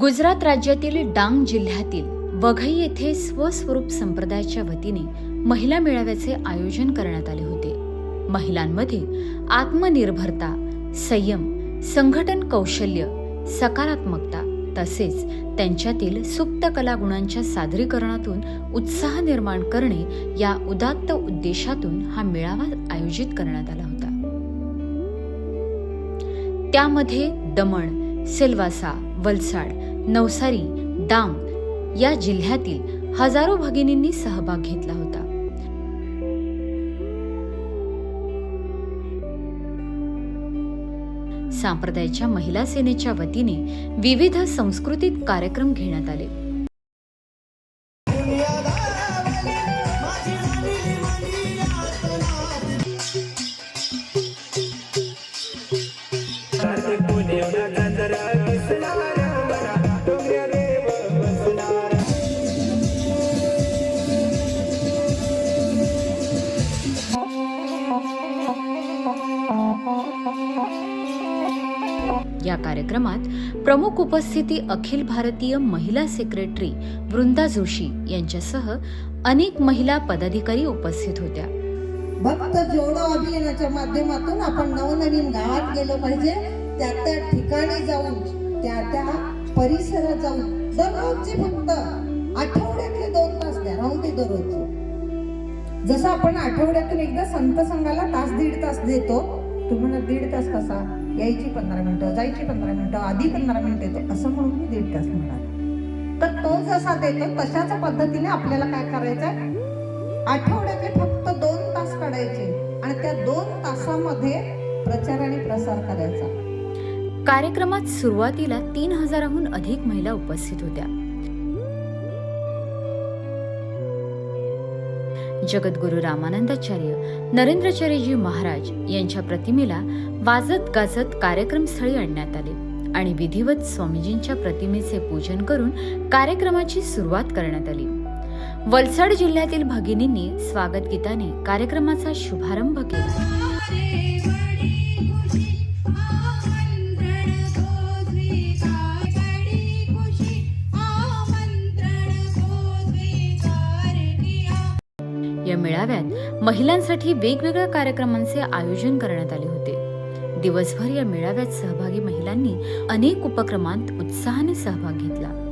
गुजरात राज्यातील डांग जिल्ह्यातील वघई येथे स्वस्वरूप संप्रदायाच्या वतीने महिला मेळाव्याचे आयोजन करण्यात आले होते. महिलांमध्ये आत्मनिर्भरता संयम संघटन कौशल्य सकारात्मकता तसेच त्यांच्यातील सुप्त कला गुणांच्या सादरीकरणातून उत्साह निर्माण करणे या उदात्त उद्देशातून हा मेळावा आयोजित करण्यात आला होता. त्यामध्ये दमण सिल्वासा वलसाड नवसारी डांग या जिल्ह्यातील हजारो भगिनींनी सहभाग घेतला होता सांप्रदायाच्या महिला सेनेच्या वतीने विविध सांस्कृतिक कार्यक्रम घेण्यात आले Yeah. या कार्यक्रमात प्रमुख उपस्थिती अखिल भारतीय महिला सेक्रेटरी वृंदा जोशी यांच्यासह अनेक महिला पदाधिकारी उपस्थित होत्या. भक्त जोडो अभियानाच्या माध्यमातून आपण नवनवीन गावात गेलो पाहिजे. त्या त्या ठिकाणी जाऊन त्या त्या परिसरात जाऊन दररोजची फक्त आठवड्यातले दोन तास द्या. राहू दे दररोजचे. जसं आपण आठवड्यातून एकदा संत संघाला तास दीड तास देतो तुम्हाला दीड तास कसा? यायची पंधरा मिनिटं जायची पंधरा मिनिटं आधी पंधरा मिनिटं येतो असं म्हणून मी दीड तास म्हणाल. तर तो जसा देतो तशाच पद्धतीने आपल्याला काय करायचंय? आठवड्याचे फक्त दोन तास काढायचे आणि त्या दोन तासामध्ये प्रचार आणि प्रसार करायचा. कार्यक्रमात सुरुवातीला तीन हजाराहून अधिक महिला उपस्थित होत्या. जगद्गुरु रामानंदाचार्य नरेंद्रचार्यजी महाराज यांच्या प्रतिमेला वाजत गाजत कार्यक्रमस्थळी आणण्यात आले आणि विधिवत स्वामीजींच्या प्रतिमेचे पूजन करून कार्यक्रमाची सुरुवात करण्यात आली. वलसाड जिल्ह्यातील भगिनींनी स्वागत गीताने कार्यक्रमाचा शुभारंभ केला. या मेळाव्यात महिलांसाठी वेगवेगळ्या कार्यक्रमांचे आयोजन करण्यात आले होते. दिवसभर या मेळाव्यात सहभागी महिलांनी अनेक उपक्रमांत उत्साहाने सहभाग घेतला.